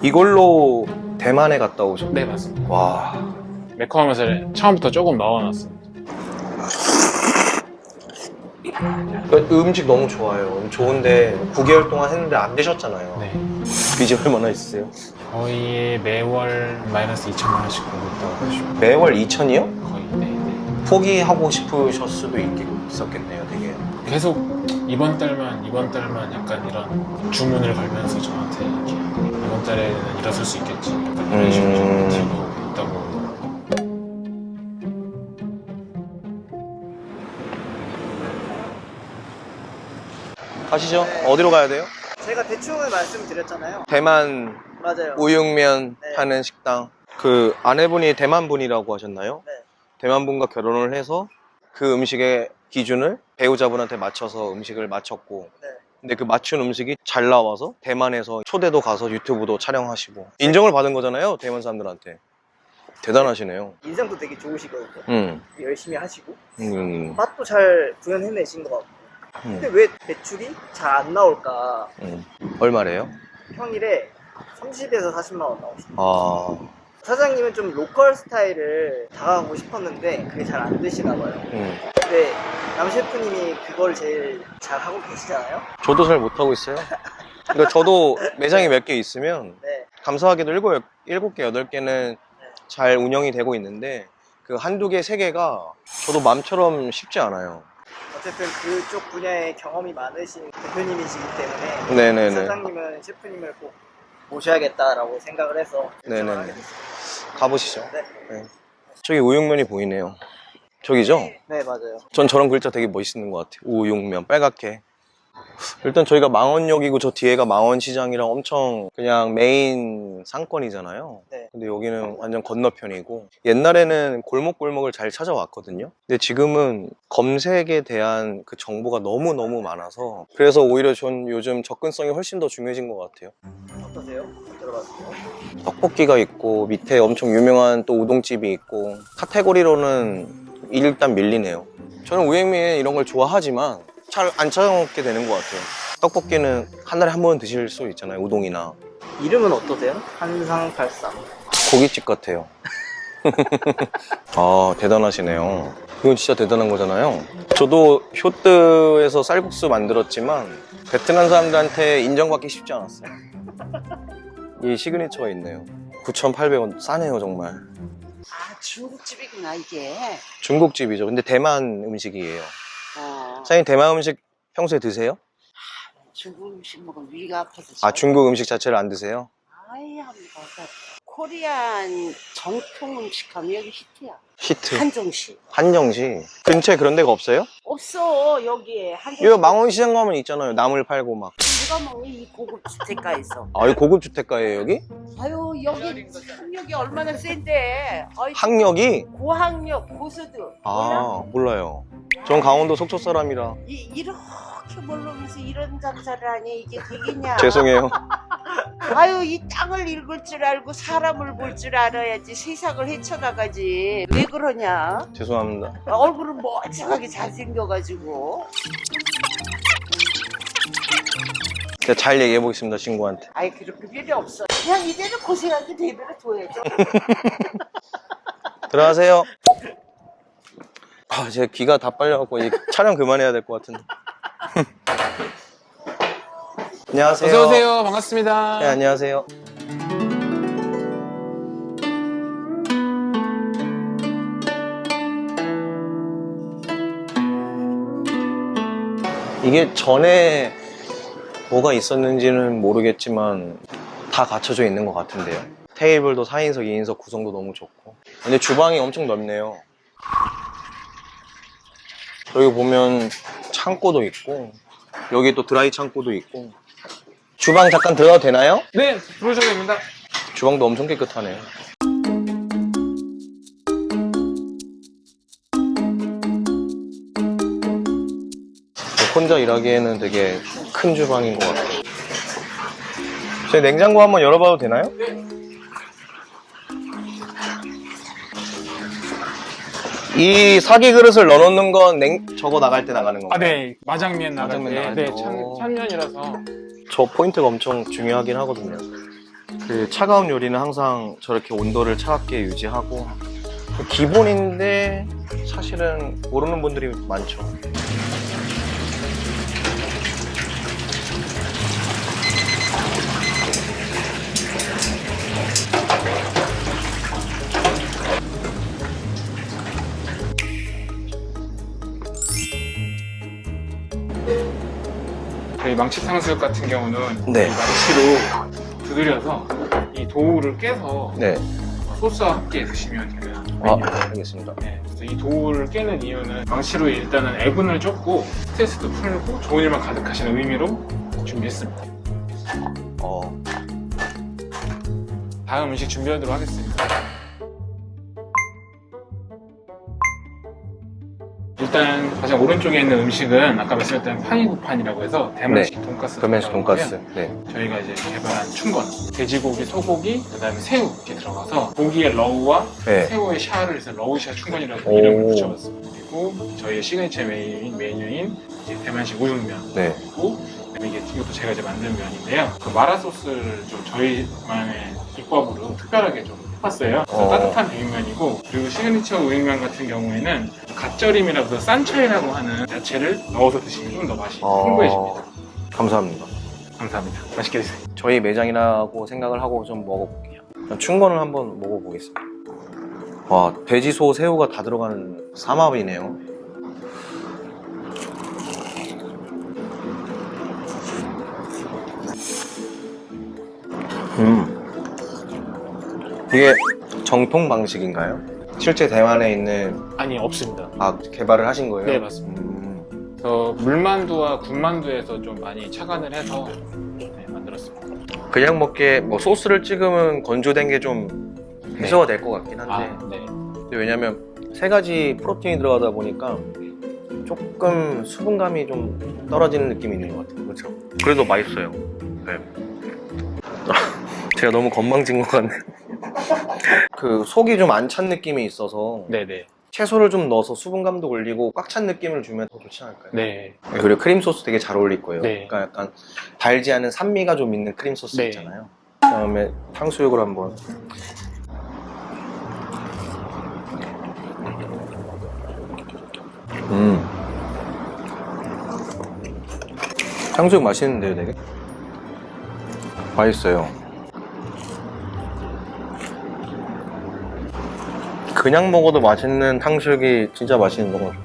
이걸로 대만에 갔다 오셨. 네 맞습니다. 와. 매콤하면서 처음부터 조금 넣어놨습니다. 그 음식 너무 좋아요. 좋은데 9개월 동안 했는데 안 되셨잖아요. 네. 빚이 얼마나 있으세요? 거의 매월 마이너스 2천만 원씩 벌고 있다고 보시면 매월 2천이요? 거의 네, 네. 포기하고 싶으셨 수도 있, 있었겠네요, 되게. 계속 이번 달만 이번 달만 약간 이런 주문을 걸면서 저한테 이렇게 이번 달에는 일어설 수 있겠지 약간 이런 식으로 음. 들고 있다고 가시죠. 어디로 가야 돼요? 제가 대충은 말씀드렸잖아요. 대만 맞아요. 우육면 네. 하는 식당. 그 아내분이 대만 분이라고 하셨나요? 네. 대만 분과 결혼을 해서 그 음식의 기준을 배우자분한테 맞춰서 음식을 맞췄고 네. 근데 그 맞춘 음식이 잘 나와서 대만에서 초대도 가서 유튜브도 촬영하시고 인정을 받은 거잖아요 대만 사람들한테 대단하시네요 인상도 되게 좋으시거든요. 음, 열심히 하시고 음, 맛도 잘 구현해내신 것 같고. 근데 음, 왜 매출이 잘 안 나올까? 음. 얼마래요? 평일에 30에서 40만 원 나오시죠. 아, 사장님은 좀 로컬 스타일을 다가가고 싶었는데 그게 잘 안 되시나 봐요. 음. 근데 남 셰프님이 그걸 제일 잘 하고 계시잖아요. 저도 잘 못하고 있어요 그러니까 저도 매장이 몇 개 있으면 네. 감사하게도 일곱, 일곱 개, 여덟 개는 잘 운영이 되고 있는데 그 한두 개, 세 개가 저도 마음처럼 쉽지 않아요. 어쨌든 그쪽 분야에 경험이 많으신 대표님이시기 때문에 네네네. 사장님은 셰프님을 꼭 모셔야겠다라고 생각을 해서 네네네. 하게. 가보시죠. 네. 저기 우육면이 보이네요. 저기죠? 네, 맞아요. 전 저런 글자 되게 멋있는 것 같아요. 우육면, 빨갛게. 일단 저희가 망원역이고 저 뒤에가 망원시장이랑 엄청 그냥 메인 상권이잖아요. 네. 근데 여기는 완전 건너편이고 옛날에는 골목골목을 잘 찾아왔거든요. 근데 지금은 검색에 대한 그 정보가 너무너무 많아서 그래서 오히려 전 요즘 접근성이 훨씬 더 중요해진 것 같아요. 어떠세요? 들어봤어요? 떡볶이가 있고 밑에 엄청 유명한 또 우동집이 있고 카테고리로는 일단 밀리네요. 저는 우육면 이런 걸 좋아하지만 잘 안 찾아먹게 되는 것 같아요. 떡볶이는 한 달에 한 번 드실 수 있잖아요. 우동이나 이름은 어떠세요? 한상팔상. 고깃집 같아요. 아 대단하시네요. 이건 진짜 대단한 거잖아요. 저도 쇼트에서 쌀국수 만들었지만 베트남 사람들한테 인정받기 쉽지 않았어요. 이 시그니처가 있네요. 9,800원 싸네요 정말. 아 중국집이구나 이게. 중국집이죠. 근데 대만 음식이에요. 어, 사장님 대만 음식 평소에 드세요? 중국 음식 먹으면 위가 아파서. 아 중국 음식 자체를 안 드세요? 아이 합니다. 코리안 전통 음식 하면 여기 히트야. 히트 한정식. 한정식 근처에 그런 데가 없어요? 없어 여기에 한정식. 이거 망원시장 가면 있잖아요. 나물 팔고 막. 누가 먹니 이 고급 주택가에서. 아, 이 고급 주택가예요 여기? 아유 여기 학력이 얼마나 센데. 아이, 학력이? 고학력. 몰라? 아 몰라요. 전 강원도 속초 사람이라 이, 이렇게 모르면서 이런 장사를 하니 이게 되겠냐. 죄송해요. 아유 이 땅을 읽을 줄 알고 사람을 볼 줄 알아야지 세상을 헤쳐나가지 왜 그러냐 죄송합니다. 얼굴은 멀쩡하게 잘생겨가지고 제가 잘 얘기해 보겠습니다 친구한테. 아이 그렇게 필요 없어 그냥 이대로 고생하게 대비를 둬야죠 들어가세요. 아, 제 귀가 다 빨려갖고 이제 촬영 그만해야 될 것 같은데. 안녕하세요. 어서 오세요. 반갑습니다. 네, 안녕하세요. 이게 전에 뭐가 있었는지는 모르겠지만 다 갖춰져 있는 것 같은데요. 테이블도 4인석, 2인석 구성도 너무 좋고. 근데 주방이 엄청 넓네요. 여기 보면 창고도 있고, 여기 또 드라이 창고도 있고. 주방 잠깐 들어가도 되나요? 네, 들어오셔도 됩니다. 주방도 엄청 깨끗하네요. 혼자 일하기에는 되게 큰 주방인 것 같아요. 저희 냉장고 한번 열어봐도 되나요? 이 사기 그릇을 넣어놓는 건 냉, 저거 나갈 때 나가는 건가요? 아, 네. 마장면 나갈 마장면 때. 나갈 네, 오. 찬면이라서. 저 포인트가 엄청 중요하긴 하거든요. 그 차가운 요리는 항상 저렇게 온도를 차갑게 유지하고 기본인데 사실은 모르는 분들이 많죠. 망치 탕수육 같은 경우는 네. 이 망치로 두드려서 이 도우를 깨서 네. 소스와 함께 드시면 되는 아. 알겠습니다. 네, 그래서 이 도우를 깨는 이유는 망치로 일단은 애분을 쫓고 스트레스도 풀고 좋은 일만 가득하시는 의미로 준비했습니다. 어, 다음 음식 준비하도록 하겠습니다. 일단 가장 오른쪽에 있는 음식은 아까 말씀드렸던 파니구판이라고 해서 대만식 돈가스. 그러면서 돈가스. 네. 저희가 이제 개발한 춘건, 돼지고기, 소고기, 그다음에 새우 이렇게 들어가서 고기의 러우와 네. 새우의 샤를 해서 러우샤 춘건이라고 오. 이름을 붙여봤습니다. 그리고 저희의 시그니처 메뉴인, 메뉴인 이제 대만식 우육면 네. 그리고 이게 이것도 제가 이제 만든 면인데요. 그 마라 소스를 좀 저희만의 기법으로 특별하게 좀 그래서 어. 따뜻한 비빔면이고 그리고 시그니처 우육면 같은 경우에는 갓절임이라고 싼차이라고 하는 야채를 넣어서 드시면 좀 더 맛이 어. 풍부해집니다. 감사합니다. 감사합니다. 맛있게 드세요. 저희 매장이라고 생각을 하고 좀 먹어볼게요. 춘건을 한번 먹어보겠습니다. 와, 돼지, 소, 새우가 다 들어가는 삼합이네요. 음. 이게 정통 방식인가요? 실제 대만에 있는 아니 없습니다. 아 개발을 하신 거예요? 네, 맞습니다. 음. 저 물만두와 군만두에서 좀 많이 착안을 해서 네, 만들었습니다. 그냥 먹기에 뭐 소스를 찍으면 건조된 게 좀 해소가 될 것 같긴 한데 아, 네. 근데 왜냐면 세 가지 프로틴이 들어가다 보니까 조금 수분감이 좀 떨어지는 느낌이 있는 것 같아요. 그렇죠? 그래도 맛있어요. 네. 제가 너무 건망진 것 같네. 그 속이 좀 안 찬 느낌이 있어서 네네. 채소를 좀 넣어서 수분감도 올리고 꽉 찬 느낌을 주면 더 좋지 않을까요? 네. 그리고 크림 소스 되게 잘 어울릴 거예요. 네. 그러니까 약간 달지 않은 산미가 좀 있는 크림 소스 네. 있잖아요. 그다음에 탕수육을 한번. 음. 탕수육 맛있는데요, 되게? 맛있어요. 그냥 먹어도 맛있는 탕수육이 진짜 맛있는 거 같아요.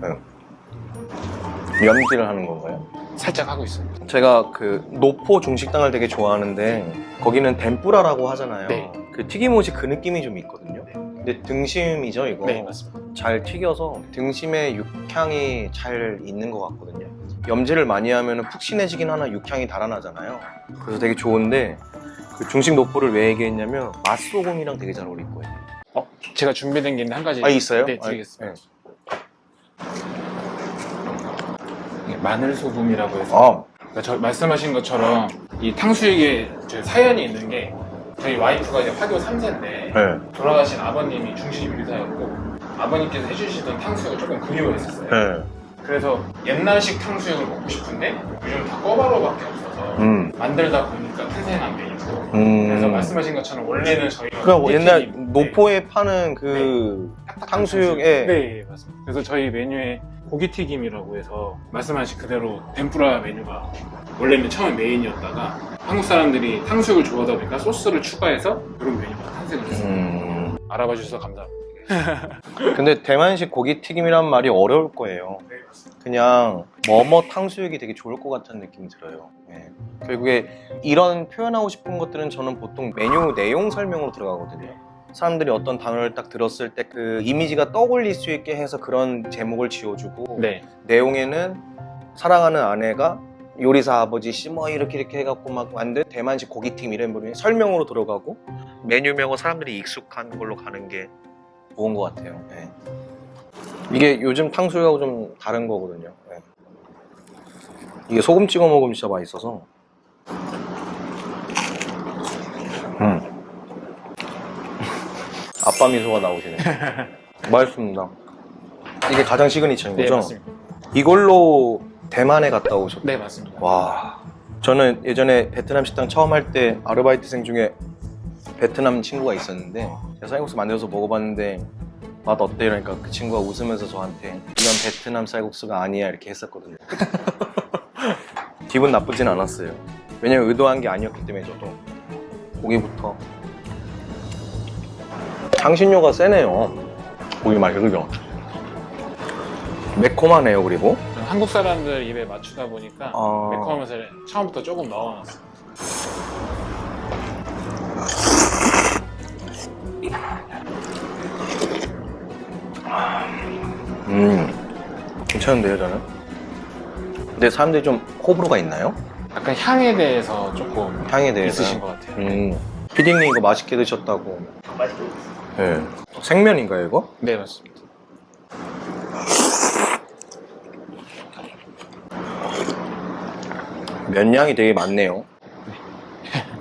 네. 염지를 하는 건가요? 살짝 하고 있습니다. 제가 그 노포 중식당을 되게 좋아하는데 거기는 덴뿌라라고 하잖아요. 네. 그 튀김옷이 그 느낌이 좀 있거든요. 근데 등심이죠 이거. 네, 맞습니다. 잘 튀겨서 등심에 육향이 잘 있는 것 같거든요. 염지를 많이 하면 푹신해지긴 하나 육향이 달아나잖아요. 그래서 되게 좋은데 그 중식 노포를 왜 얘기했냐면 맛소금이랑 되게 잘 어울릴 거예요. 어, 제가 준비된 게 있는데 한 가지. 아 있어요? 네, 아, 드리겠습니다. 네. 이게 마늘 소금이라고 해서 아, 그러니까 저 말씀하신 것처럼 이 탕수육에 저 사연이 있는 게 저희 와이프가 이제 화교 3세인데 네. 돌아가신 아버님이 중식 요리사였고 아버님께서 해주시던 탕수육을 조금 그리워했었어요. 네. 그래서 옛날식 탕수육을 먹고 싶은데 요즘 다 꿔바로밖에 없어 서 음. 만들다 보니까 탄생한 메뉴고 음. 그래서 말씀하신 것처럼 원래는 저희가 그러니까 옛날 튀김, 노포에 파는 그 탁탁한 탕수육에 네, 맞습니다. 그래서 저희 메뉴에 고기튀김이라고 해서 말씀하신 그대로 템푸라 메뉴가 원래는 처음 메인이었다가 한국 사람들이 탕수육을 좋아하다 보니까 소스를 추가해서 그런 메뉴가 탄생을 했어요. 음. 알아봐 주셔서 감사합니다. 근데 대만식 고기 튀김이란 말이 어려울 거예요. 네. 그냥 뭐뭐 탕수육이 되게 좋을 것 같은 느낌이 들어요. 예. 결국에 이런 표현하고 싶은 것들은 저는 보통 메뉴 내용 설명으로 들어가거든요. 사람들이 어떤 단어를 딱 들었을 때 그 이미지가 떠올릴 수 있게 해서 그런 제목을 지어주고 네, 내용에는 사랑하는 아내가 요리사 아버지 씨뭐 이렇게 이렇게 해갖고 막 만든 대만식 고기팀 이런 부분이 설명으로 들어가고 메뉴명은 사람들이 익숙한 걸로 가는 게 좋은 것 같아요. 예. 이게 요즘 탕수육하고 좀 다른 거거든요. 예. 이게 소금 찍어 먹으면 진짜 맛있어서. 음. 아빠 미소가 나오시네. 맛있습니다. 이게 가장 시그니처인 네 거죠? 맞습니다. 이걸로 대만에 갔다 오셨. 네 맞습니다. 와 저는 예전에 베트남 식당 처음 할 때 아르바이트생 중에 베트남 친구가 있었는데 제가 쌀국수 만들어서 먹어봤는데 맛 어때? 이러니까 그 친구가 웃으면서 저한테 이건 베트남 쌀국수가 아니야 이렇게 했었거든요. 기분 나쁘진 않았어요. 왜냐면 의도한 게 아니었기 때문에 저도 고기부터 향신료가 세네요. 고기 맛이 그죠? 매콤하네요 그리고 한국 사람들 입에 맞추다 보니까 아. 매콤한 맛을 처음부터 조금 넣어놨어요. 음 괜찮은데요 저는? 근데 사람들이 좀 호불호가 있나요? 약간 향에 대해서 조금 향에 대해서 있으신 것 같아요. 음 피디님 이거 맛있게 드셨다고 맛있게 먹었어요. 네. 생면인가요 이거? 네 맞습니다. 면량이 되게 많네요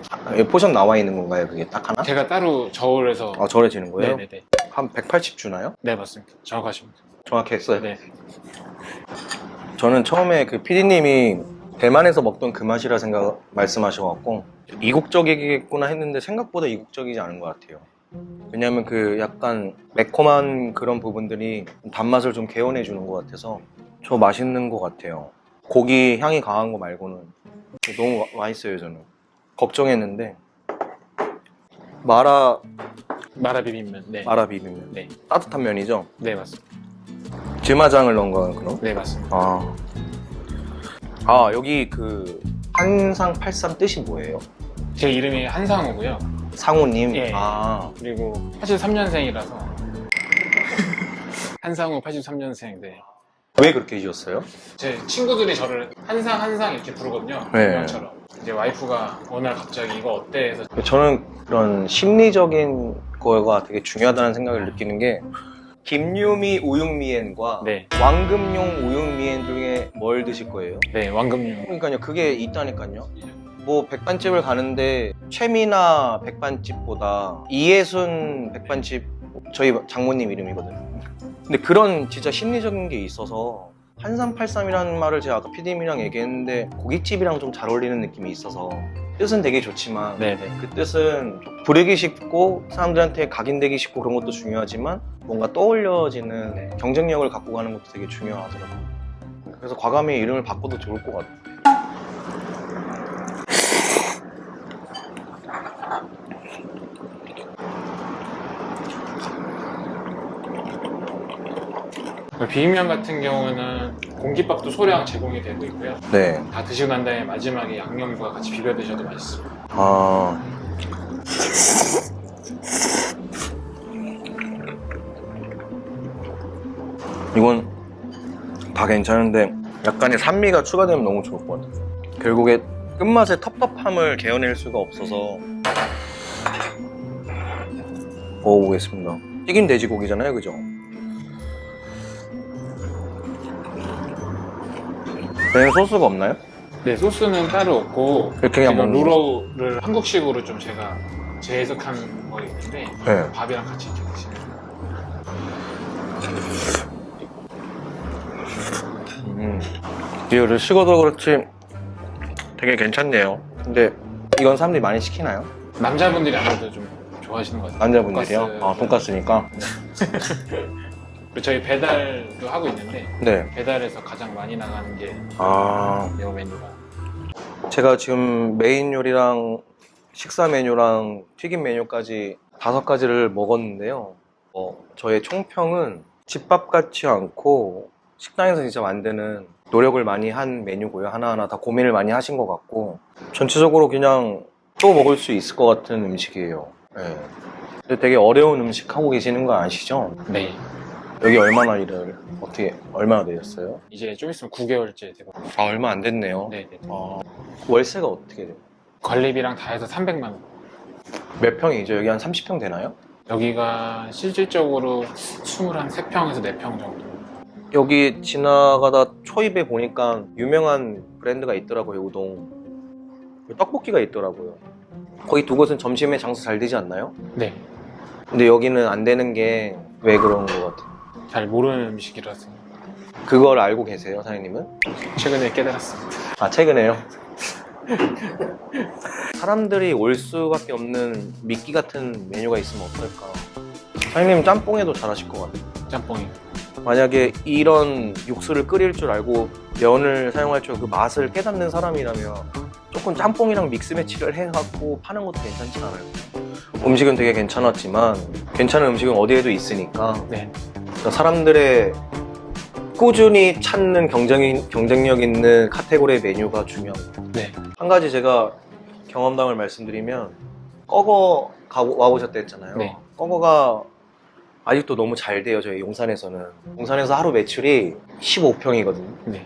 아, 여기 포션 나와 있는 건가요 그게 딱 하나? 제가 따로 저울을 해서 아 저래 지는 거예요? 네네네. 한 180 주나요? 네 맞습니다. 정확하십니다. 정확히 했어요 네. 저는 처음에 그 PD님이 대만에서 먹던 그 맛이라 생각 말씀하셔갖고 이국적이겠구나 했는데 생각보다 이국적이지 않은 것 같아요. 왜냐하면 그 약간 매콤한 그런 부분들이 단맛을 좀 개운해 주는 것 같아서 저 맛있는 것 같아요. 고기 향이 강한 거 말고는 너무 마- 맛있어요 저는. 걱정했는데 마라 마라 비빔면. 네. 마라 비빔면 네. 따뜻한 면이죠. 네 맞습니다. 지마장을 넣은 거는 그럼? 네 맞습니다. 아. 아, 여기 그 한상 83 뜻이 뭐예요? 제 이름이 한상우고요. 상우님? 예. 아, 그리고 83년생이라서 한상우 83년생. 네. 왜 그렇게 지었어요? 제 친구들이 저를 한상 한상 이렇게 부르거든요. 네. 그냥처럼. 이제 와이프가 어느 날 갑자기 이거 어때 해서 저는 그런 심리적인 거가 되게 중요하다는 생각을 느끼는 게 김유미 우육미엔과 네. 왕금용 우육미엔 중에 뭘 드실 거예요? 네 왕금용. 그러니까요, 그게 있다니까요. 뭐 백반집을 가는데 최미나 백반집보다 이예순 백반집 저희 장모님 이름이거든요. 근데 그런 진짜 심리적인 게 있어서 한삼팔삼이라는 말을 제가 아까 피디님이랑 얘기했는데 고깃집이랑 좀 잘 어울리는 느낌이 있어서 뜻은 되게 좋지만 네네. 그 뜻은 부르기 쉽고 사람들한테 각인되기 쉽고 그런 것도 중요하지만 뭔가 떠올려지는 경쟁력을 갖고 가는 것도 되게 중요하더라고요. 그래서 과감히 이름을 바꿔도 좋을 것 같아요. 그 비빔면 같은 경우는 공깃밥도 소량 제공이 되고 있고요. 네. 다 드시고 난 다음에 마지막에 양념과 같이 비벼 드셔도 맛있습니다. 아. 이건 다 괜찮은데 약간의 산미가 추가되면 너무 좋을 것 같아요. 결국에 끝맛의 텁텁함을 개어낼 수가 없어서 먹어보겠습니다. 튀긴 돼지고기잖아요, 그죠? 얘는 소스가 없나요? 네, 소스는 따로 없고 이렇게 그냥 지금 먹는 루러를 한국식으로 좀 제가 재해석한 거 있는데 네. 밥이랑 같이 이렇게 드시면 음. 이거를 식어도 그렇지 되게 괜찮네요. 근데 이건 사람들이 많이 시키나요? 남자분들이 아무래도 좀 좋아하시는 것 같아요. 남자분들이요? 돈가스. 아, 돈가스니까. 그리고 저희 배달도 하고 있는데 네. 배달에서 가장 많이 나가는 게 아, 이 메뉴가 제가 지금 메인 요리랑 식사 메뉴랑 튀김 메뉴까지 다섯 가지를 먹었는데요. 어, 저의 총평은 집밥 같지 않고 식당에서 진짜 만드는 노력을 많이 한 메뉴고요. 하나하나 다 고민을 많이 하신 것 같고 전체적으로 그냥 또 먹을 수 있을 것 같은 음식이에요. 네. 근데 되게 어려운 음식 하고 계시는 거 아시죠? 네 여기 얼마나 일을 어떻게 얼마나 되셨어요? 이제 좀 있으면 9개월째 되고 아 얼마 안 됐네요. 네네 어, 월세가 어떻게 돼요? 관리비랑 다 해서 300만 원 몇 평이죠? 여기 한 30평 되나요? 여기가 실질적으로 23평에서 4평 정도 여기 지나가다 초입에 보니까 유명한 브랜드가 있더라고요, 우동. 떡볶이가 있더라고요. 거기 두 곳은 점심에 장사 잘 되지 않나요? 네 근데 여기는 안 되는 게 왜 그런 것 같아요? 잘 모르는 음식이라서 그걸 알고 계세요, 사장님은? 최근에 깨달았습니다 아, 최근에요? 사람들이 올 수밖에 없는 미끼 같은 메뉴가 있으면 어떨까? 사장님 짬뽕에도 잘하실 것 같아요. 짬뽕이. 만약에 이런 육수를 끓일 줄 알고 면을 사용할 줄 그 맛을 깨닫는 사람이라면 조금 짬뽕이랑 믹스 매치를 해갖고 파는 것도 괜찮지 않을까? 음식은 되게 괜찮았지만 괜찮은 음식은 어디에도 있으니까 네. 그러니까 사람들의 꾸준히 찾는 경쟁, 경쟁력 있는 카테고리의 메뉴가 중요합니다. 네. 한 가지 제가 경험담을 말씀드리면 꺼거 가 와보셨다 했잖아요. 네. 꺼거가 아직도 너무 잘 돼요. 저희 용산에서는. 용산에서 하루 매출이 15평이거든요. 네.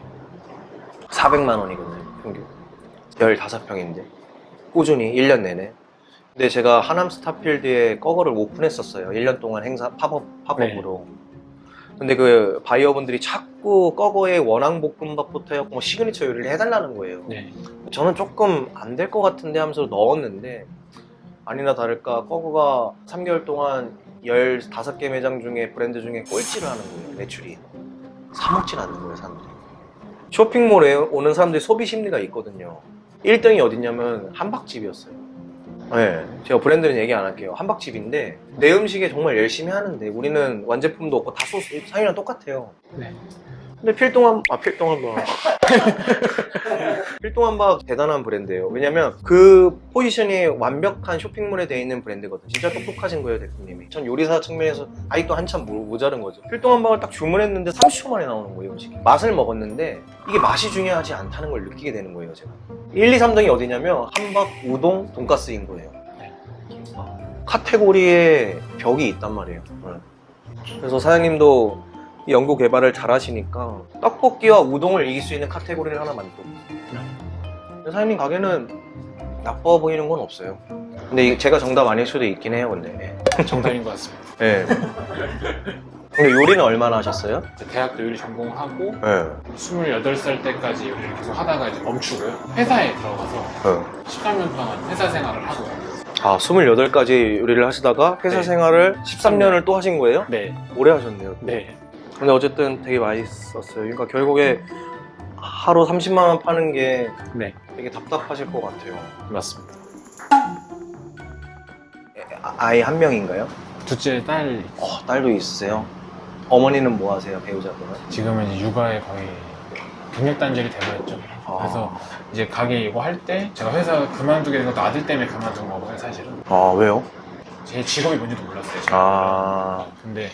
400만 원이거든요. 평균. 15평인데. 꾸준히 1년 내내. 근데 제가 하남 스타필드에 꺼거를 오픈했었어요. 1년 동안 행사 팝업 팝업으로. 근데 그 바이어분들이 자꾸 꺼거에 원앙 볶음밥부터 해갖고 뭐 시그니처 요리를 해달라는 거예요. 네. 저는 조금 안 될 것 같은데 하면서 넣었는데 아니나 다를까 꺼거가 3개월 동안 15개 매장 중에 브랜드 중에 꼴찌를 하는 거예요 매출이 사먹진 않는 거예요 사람들이 쇼핑몰에 오는 사람들이 소비 심리가 있거든요 1등이 어딨냐면 한박집이었어요 네, 제가 브랜드는 얘기 안 할게요 한박집인데 내 음식에 정말 열심히 하는데 우리는 완제품도 없고 다 소스 상이랑 똑같아요 네. 근데 필동한 아 필동한박 필동한박 대단한 브랜드예요. 왜냐면 그 포지션이 완벽한 쇼핑몰에 돼 있는 브랜드거든. 진짜 똑똑하신 거예요 대표님이. 전 요리사 측면에서 아직도 한참 모- 모자른 거죠. 필동한박을 딱 주문했는데 30초 만에 나오는 거예요 음식이. 맛을 먹었는데 이게 맛이 중요하지 않다는 걸 느끼게 되는 거예요 제가. 1, 2, 3등이 어디냐면 한박, 우동, 돈가스인 거예요. 카테고리에 벽이 있단 말이에요. 네. 그래서 사장님도 이 연구 개발을 잘 하시니까 떡볶이와 우동을 이길 수 있는 카테고리를 하나 만들고 사장님 가게는 나빠 보이는 건 없어요 근데 제가 정답 아닐 수도 있긴 해요 근데 정답인 것 같습니다. 예. 근데 요리는 얼마나 하셨어요? 대학도 요리 전공하고 예. 28살 때까지 요리를 계속 하다가 이제 멈추고요. 회사에 들어가서 어. 13년 동안 회사 생활을 하고요. 아 28가지 요리를 하시다가 회사 네. 생활을 13년을 또 하신 거예요? 네. 오래 하셨네요 네. 근데 어쨌든 되게 맛있었어요 그러니까 결국에 하루 30만 원 파는 게 네. 되게 답답하실 것 같아요 맞습니다. 아- 아이 한 명인가요? 둘째 딸 어, 딸도 있으세요? 어머니는 뭐 하세요, 배우자분은? 지금은 이제 육아에 거의 경력 단절이 돼버렸죠. 아. 그래서 이제 가게 이거 할 때 제가 회사 그만두게 된 것도 아들 때문에 그만둔 거고요, 사실은. 아, 왜요? 제 직업이 뭔지도 몰랐어요. 제가. 아, 근데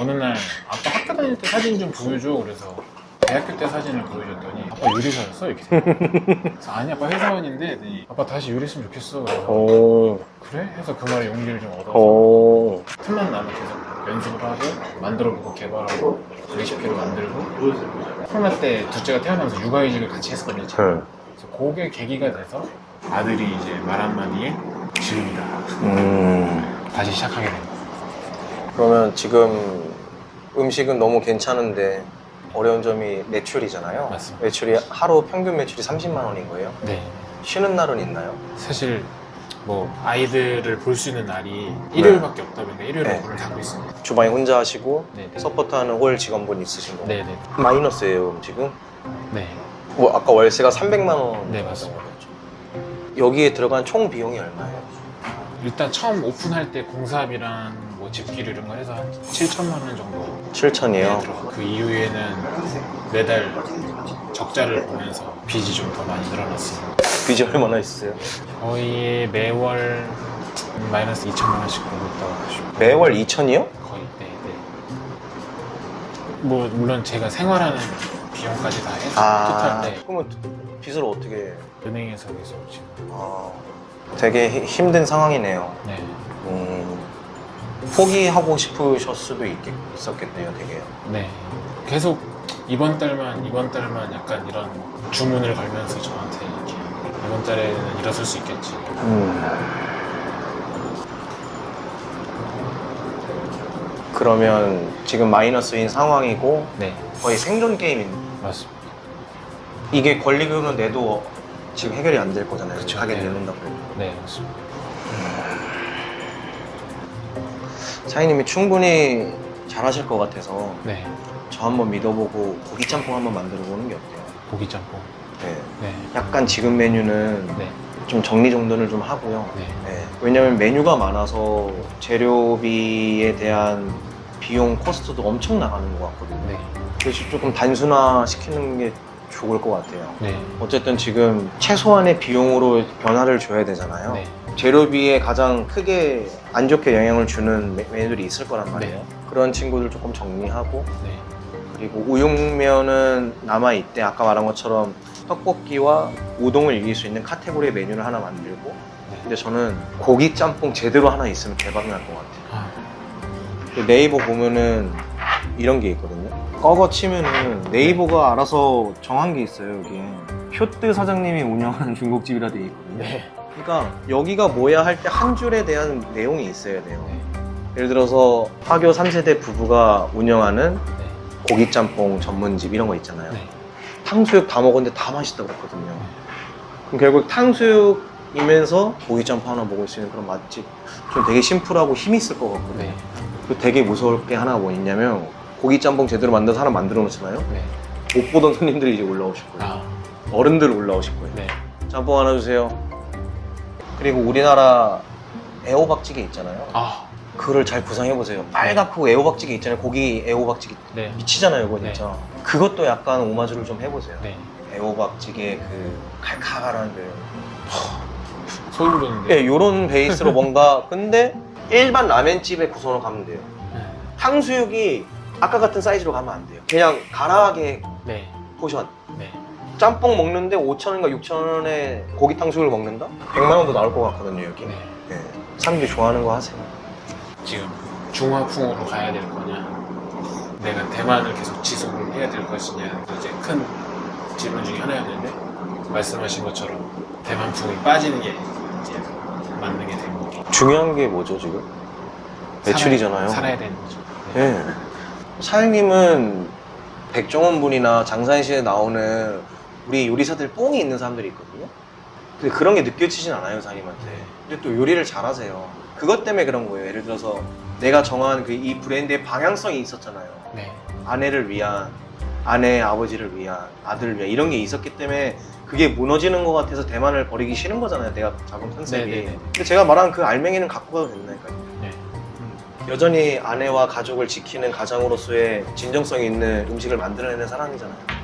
어느 날 아빠 학교 다닐 때 사진 좀 보여줘 그래서 대학교 때 사진을 보여줬더니 아빠 요리사였어 이렇게 그래서 아니 아빠 회사원인데 아빠 다시 요리했으면 좋겠어 그래서 오, 그래? 해서 그 말에 용기를 좀 얻어서 오, 틈만 나면 계속 연습을 하고 만들어보고 개발하고 레시피를 만들고 코로나 때 둘째가 태어나면서 육아휴직을 같이 했었거든요 제가. 네. 그래서 그게 계기가 돼서 아들이 이제 말 한마디에 지금이다 음. 다시 시작하게 된 거예요 그러면 지금 음식은 너무 괜찮은데 어려운 점이 매출이잖아요. 맞습니다. 매출이 하루 평균 매출이 30만 원인 거예요. 네 쉬는 날은 있나요? 사실 뭐 아이들을 볼 수 있는 날이 일요일밖에 없다 보니까 일요일에 네. 문을 닫고 있습니다. 주방에 혼자 하시고 네, 네. 서포트하는 홀 직원분 있으신 거. 네, 네. 마이너스예요, 지금? 네. 뭐 아까 월세가 300만 원. 네, 맞습니다. 여기에 들어간 총 비용이 얼마예요? 일단 처음 오픈할 때 공사비랑 뭐 집기료 이런 거 해서 한 7천만 원 정도 7천이에요. 들어가고 그 이후에는 매달 적자를 보면서 빚이 좀 더 많이 늘어났어요. 빚이 얼마나 있어요? 거의 매월 마이너스 2천만 원씩 벌고 있다고 보시면 매월 2천이요? 거의 네, 네. 뭐 물론 제가 생활하는 비용까지 다 해서 아, 토탈 때 그러면 빚을 어떻게? 은행에서 계속 지금 아, 되게 히- 힘든 상황이네요. 네. 음, 포기하고 싶으셨을 수도 있겠, 있었겠네요, 되게. 네. 계속 이번 달만 이번 달만 약간 이런 주문을 걸면서 저한테 이렇게 이번 달에는 일어설 수 있겠지. 음. 그러면 지금 마이너스인 상황이고 네. 거의 생존 게임인. 맞습니다. 이게 권리금은 내도 지금 해결이 안 될 거잖아요. 그쵸, 가게 네. 내놓는다고 해도. 네, 맞습니다. 사장님이 충분히 잘하실 것 같아서 네. 저 한번 믿어보고 고기 짬뽕 한번 만들어 보는 게 어때요? 고기 짬뽕. 네. 네. 약간 지금 메뉴는 네. 좀 정리정돈을 좀 하고요. 네. 네. 왜냐면 메뉴가 많아서 재료비에 대한 비용 코스트도 엄청 나가는 것 같거든요. 네. 그래서 조금 단순화 시키는 게 좋을 것 같아요. 네. 어쨌든 지금 최소한의 비용으로 변화를 줘야 되잖아요. 네. 재료비에 가장 크게 안 좋게 영향을 주는 메- 메뉴들이 있을 거란 말이에요. 네. 그런 친구들 조금 정리하고 네. 그리고 우육면은 남아 있대 아까 말한 것처럼 떡볶이와 우동을 이길 수 있는 카테고리의 메뉴를 하나 만들고 근데 저는 고기 짬뽕 제대로 하나 있으면 대박 날 것 같아요. 아, 그 네이버 보면은 이런 게 있거든요. 꺼거 치면은 네이버가 알아서 정한 게 있어요, 여기. 효뜨 사장님이 운영하는 중국집이라 돼 있거든요. 네. 그러니까 여기가 뭐야 할 때 한 줄에 대한 내용이 있어야 돼요. 네. 예를 들어서 화교 3세대 부부가 운영하는 네. 고기 짬뽕 전문집 이런 거 있잖아요. 네. 탕수육 다 먹었는데 다 맛있다고 그랬거든요. 그럼 결국 탕수육이면서 고기 짬뽕 하나 먹을 수 있는 그런 맛집 좀 되게 심플하고 힘 있을 것 같거든요. 네. 그 되게 무서울 게 하나가 뭐 있냐면 고기 짬뽕 제대로 만들어서 하나 만들어 놓잖아요. 네. 못 보던 손님들이 이제 올라오실 거예요. 아, 어른들 올라오실 거예요. 네. 짬뽕 하나 주세요. 그리고 우리나라 애호박찌개 있잖아요. 아, 그거를 잘 구상해 보세요. 빨갛고 애호박찌개 있잖아요. 고기 애호박찌개 네. 미치잖아요, 그거 네. 진짜. 그것도 약간 오마주를 좀 해보세요. 네. 애호박찌개 그 칼칼한 그 돋는데. 예, 요런 베이스로 뭔가 근데 일반 라멘집의 구성으로 가면 돼요. 네. 탕수육이 아까 같은 사이즈로 가면 안 돼요. 그냥 가라하게 네. 포션. 네. 짬뽕 먹는데 5천원인가 6천원에 고기 탕수육을 먹는다? 100만 원도 나올 것 같거든요, 여기. 네. 예. 사람들이 좋아하는 거 하세요. 지금 중화풍으로 가야 될 거냐, 내가 대만을 계속 지속을 해야 될 것이냐, 이제 큰 질문 중에 하나였는데 말씀하신 것처럼 대만풍이 빠지는 게 이제 맞는 게된 거고. 중요한 게 뭐죠, 지금? 매출이잖아요. 살아야, 살아야 되는 거죠. 네. 예. 사장님은 백종원 분이나 장사인실에 나오는 우리 요리사들 뽕이 있는 사람들이 있거든요. 근데 그런 게 느껴지진 않아요, 사장님한테. 근데 또 요리를 잘하세요. 그것 때문에 그런 거예요. 예를 들어서 내가 정한 그 이 브랜드의 방향성이 있었잖아요. 네. 아내를 위한, 아내 아버지를 위한, 아들을 위한 이런 게 있었기 때문에 그게 무너지는 것 같아서 대만을 버리기 싫은 거잖아요. 내가 잡은 컨셉이. 네네네. 근데 제가 말한 그 알맹이는 갖고 가도 된다니까요. 네. 여전히 아내와 가족을 지키는 가장으로서의 진정성 있는 음식을 만들어내는 사람이잖아요.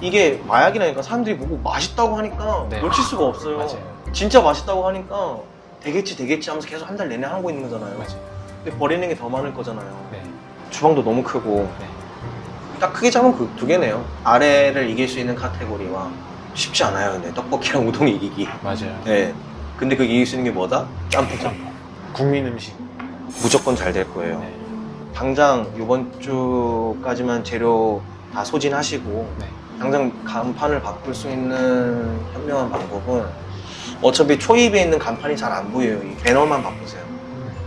네. 이게 마약이라니까 사람들이 보고 맛있다고 하니까 네. 놓칠 수가 없어요. 맞아요. 진짜 맛있다고 하니까 되겠지 되겠지 하면서 계속 한 달 내내 하고 있는 거잖아요. 맞아요. 근데 버리는 게 더 많을 거잖아요. 네. 주방도 너무 크고 네. 딱 크게 잡으면 그 두 개네요. 아래를 이길 수 있는 카테고리와 쉽지 않아요. 근데 떡볶이랑 우동 이기기. 맞아요. 네. 근데 그 이길 수 있는 게 뭐다? 짬뽕 짬뽕. 국민 음식. 무조건 잘 될 거예요. 네. 당장 이번 주까지만 재료 다 소진하시고 네. 당장 간판을 바꿀 수 있는 현명한 방법은 어차피 초입에 있는 간판이 잘 안 보여요. 이 배너만 바꾸세요.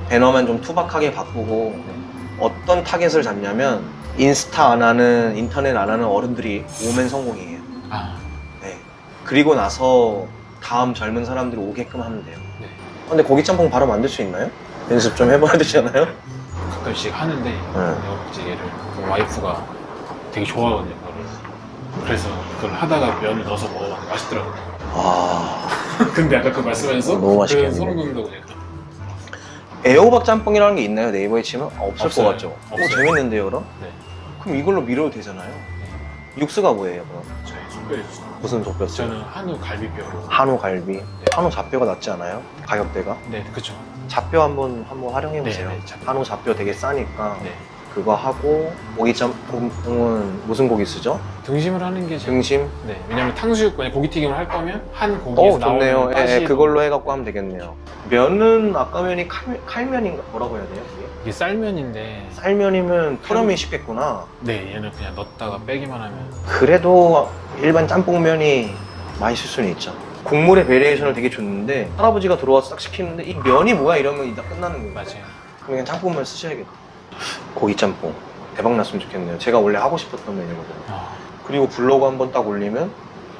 배너만 좀 투박하게 바꾸고 네. 어떤 타겟을 잡냐면 인스타 안 하는 인터넷 안 하는 어른들이 오면 성공이에요. 아, 네. 그리고 나서 다음 젊은 사람들이 오게끔 하면 돼요. 네. 근데 고기 짬뽕 바로 만들 수 있나요? 연습 좀 해봐야 되잖아요. 가끔씩 하는데 애호박찌개를 그 와이프가 되게 좋아하거든요. 그래서 그걸 하다가 면을 넣어서 먹어봤는데 맛있더라고요. 아. 근데 아까 그 말씀하면서 너무 맛있겠네. 그 소름 돋는다고 했다. 애호박 짬뽕이라는 게 있나요? 네이버에 치면? 없을 없어요. 것 같죠? 어, 없어요. 재밌는데요, 그럼? 네. 그럼 이걸로 밀어도 되잖아요. 육수가 뭐예요, 그럼? 저희 속별해 주세요. 무슨 족뼈 써요? 저는 한우 갈비뼈로. 한우 갈비. 한우 잡뼈가 낫지 않아요? 가격대가? 네, 그쵸. 잡뼈 한번 한번 활용해 보세요. 네, 네, 잡뼈. 한우 잡뼈 되게 싸니까 네. 그거 하고 고기 짬뽕은 무슨 고기 쓰죠? 등심을 하는 게 제일. 등심? 네. 왜냐면 탕수육 만약 고기튀김을 할 거면 한 고기에서 어 좋네요. 나오는 예, 예, 그걸로 해갖고 하면 되겠네요. 면은 아까 면이 칼, 칼면인가 뭐라고 해야 돼요? 그게? 이게 쌀면인데. 쌀면이면 투렴이 쉽겠구나. 네, 얘는 그냥 넣었다가 빼기만 하면. 그래도 일반 짬뽕면이 맛있을 수는 있죠. 국물의 베리에이션을 되게 줬는데 할아버지가 들어와서 딱 시키는데 이 면이 뭐야 이러면 이따 끝나는 거예요. 맞아요. 그럼 그냥 짬뽕면 쓰셔야겠다. 고기 짬뽕 대박 났으면 좋겠네요. 제가 원래 하고 싶었던 메뉴거든요. 아, 그리고 블로그 한번 딱 올리면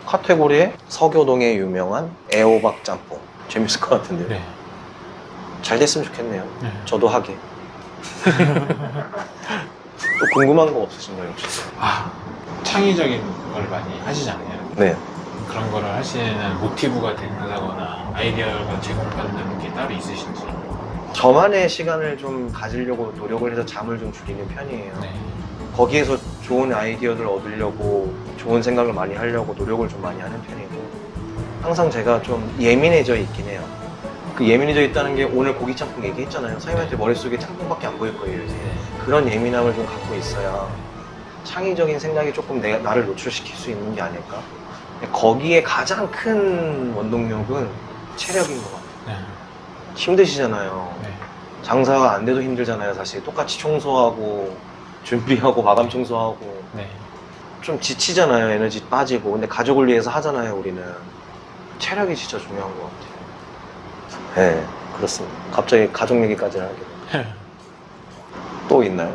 카테고리에 서교동에 유명한 애호박 짬뽕 재밌을 것 같은데요. 네. 잘 됐으면 좋겠네요. 네. 저도 하게. 또 궁금한 거 없으신가요 혹시? 아, 창의적인 걸 많이 하시잖아요. 네. 그런 거를 하시는 모티브가 된다거나 아이디어가 제공받는 게 따로 있으신지. 저만의 시간을 좀 가지려고 노력을 해서 잠을 좀 줄이는 편이에요. 네. 거기에서 좋은 아이디어를 얻으려고 좋은 생각을 많이 하려고 노력을 좀 많이 하는 편이고 항상 제가 좀 예민해져 있긴 해요. 그 예민해져 있다는 게 오늘 고기 짬뽕 얘기했잖아요. 사장님한테 머릿속에 짬뽕밖에 안 보일 거예요. 요새. 그런 예민함을 좀 갖고 있어야 창의적인 생각이 조금 내, 나를 노출시킬 수 있는 게 아닐까. 거기에 가장 큰 원동력은 체력인 것 같아요. 네. 힘드시잖아요. 네. 장사가 안 돼도 힘들잖아요, 사실. 똑같이 청소하고, 준비하고, 마감 청소하고. 네. 좀 지치잖아요, 에너지 빠지고. 근데 가족을 위해서 하잖아요, 우리는. 체력이 진짜 중요한 것 같아요. 네, 그렇습니다. 갑자기 가족 얘기까지 하게. 돼요. 또 있나요?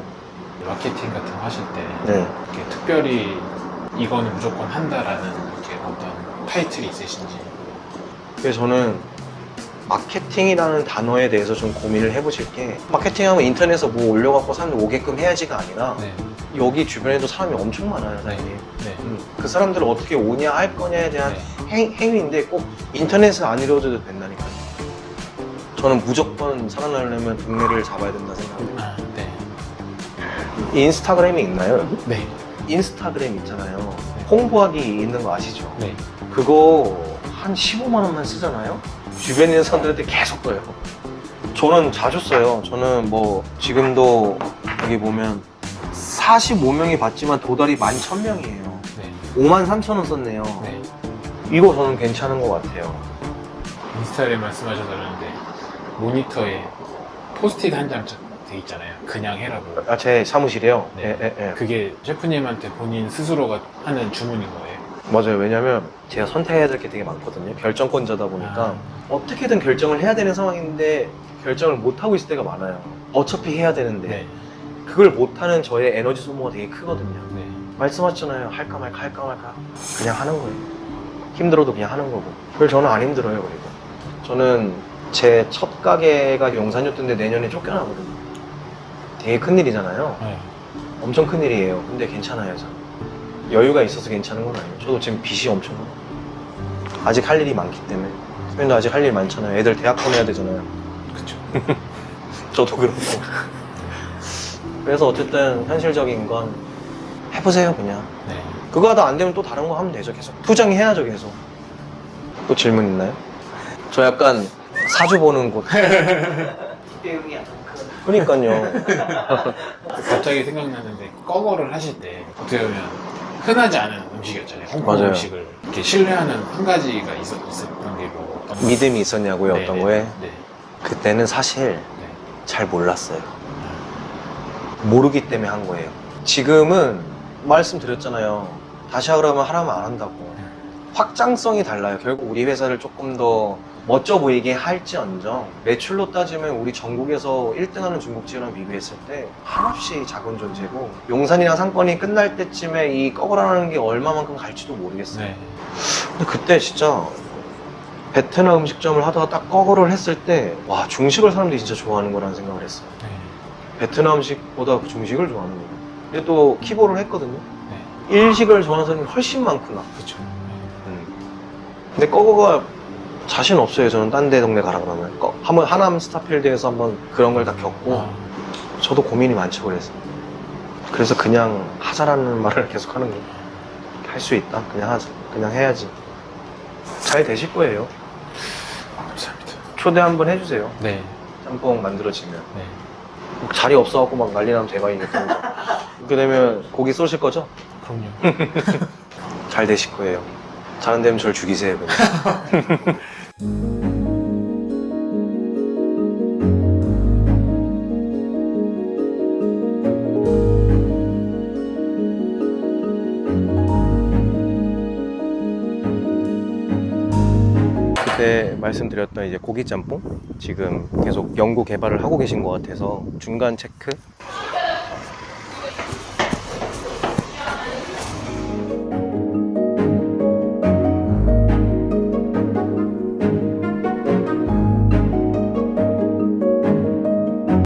마케팅 같은 거 하실 때 네. 이렇게 특별히 이거는 무조건 한다라는 이렇게 어떤 타이틀이 있으신지. 그래서 저는 마케팅이라는 단어에 대해서 좀 고민을 해보실 게, 마케팅하면 인터넷에 뭐 올려갖고 사람들 오게끔 해야지가 아니라, 네. 여기 주변에도 사람이 엄청 많아요, 사장님. 네. 음, 그 사람들을 어떻게 오냐 할 거냐에 대한 네. 행, 행위인데 꼭 인터넷을 안 이루어져도 된다니까요. 저는 무조건 살아나려면 동네를 잡아야 된다 생각합니다. 아, 네. 인스타그램이 있나요? 여기? 네. 인스타그램 있잖아요. 홍보하기 있는 거 아시죠? 네. 그거 한 15만 원만 쓰잖아요. 주변에 있는 사람들한테 계속 떠요. 저는 자주 써요. 저는 뭐 지금도 여기 보면 45명이 봤지만 도달이 11,000명이에요. 네. 5만 3천 원 썼네요. 네. 이거 저는 괜찮은 것 같아요. 인스타에 말씀하셔서 그러는데 모니터에 포스트잇 한 장 돼 있잖아요. 그냥 해라고. 아, 제 사무실이요? 네. 예, 예, 예. 그게 셰프님한테 본인 스스로가 하는 주문인 거예요. 맞아요. 왜냐면 제가 선택해야 될 게 되게 많거든요. 결정권자다 보니까 아. 어떻게든 결정을 해야 되는 상황인데 결정을 못 하고 있을 때가 많아요. 어차피 해야 되는데 네. 그걸 못 하는 저의 에너지 소모가 되게 크거든요. 네. 말씀하셨잖아요. 할까 말까 할까 말까 그냥 하는 거예요. 힘들어도 그냥 하는 거고. 그걸 저는 안 힘들어요. 그리고 저는 제 첫 가게가 용산이었던데 내년에 쫓겨나거든요. 되게 큰 일이잖아요. 네. 엄청 큰 일이에요. 근데 괜찮아요, 저는. 여유가 있어서 괜찮은 건 아니에요. 저도 지금 빚이 엄청 많아요. 아직 할 일이 많기 때문에. 선생님도 아직 할 일 많잖아요. 애들 대학 보내야 되잖아요. 그쵸. 저도 그렇고. 그래서 어쨌든 현실적인 건 해보세요, 그냥. 네. 그거 하다 안 되면 또 다른 거 하면 되죠, 계속. 투쟁해야죠, 계속. 또 질문 있나요? 저 약간 사주 보는 곳. 대응이 안 그러니까요. 갑자기 생각나는데 꺼거를 하실 때 어떻게 보면 흔하지 않은 음식이었잖아요. 홍콩 맞아요. 음식을 이렇게 신뢰하는 한 가지가 있었, 있었던 게뭐 어떤 거? 믿음이 있었냐고요, 어떤 네, 거에? 네, 네. 그때는 사실 네. 잘 몰랐어요. 모르기 때문에 한 거예요. 지금은 말씀드렸잖아요. 다시 하라면 하라면 안 한다고. 확장성이 달라요. 결국 우리 회사를 조금 더 멋져 보이게 할지언정 매출로 따지면 우리 전국에서 1등하는 중국집이랑 비교했을 때 한없이 작은 존재고 용산이랑 상권이 끝날 때쯤에 이 꺼거라는 게 얼마만큼 갈지도 모르겠어요. 네. 근데 그때 진짜 베트남 음식점을 하다가 딱 꺼거를 했을 때 와 중식을 사람들이 진짜 좋아하는 거라는 생각을 했어요. 네. 베트남 음식보다 중식을 좋아하는 거예요. 근데 또 키보를 했거든요. 네. 일식을 좋아하는 사람이 훨씬 많구나. 그쵸. 근데 꺼거가 자신 없어요. 저는 딴 데 동네 가라 그러면. 꺼- 한번 하남 스타필드에서 한번 그런 걸 다 겪고 아, 저도 고민이 많죠 그래서. 그래서 그냥 하자라는 말을 계속 하는 거예요. 할 수 있다. 그냥 하자. 그냥 해야지. 잘 되실 거예요. 감사합니다. 초대 한번 해주세요. 네. 짬뽕 만들어지면. 네. 자리 없어갖고 막 난리 나면 대박이니까. 그렇게 되면 고기 쏘실 거죠? 그럼요. 잘 되실 거예요. 잘안 되면 절 죽이세요, 그냥. 그때 말씀드렸던 이제 고기 짬뽕 지금 계속 연구 개발을 하고 계신 것 같아서 중간 체크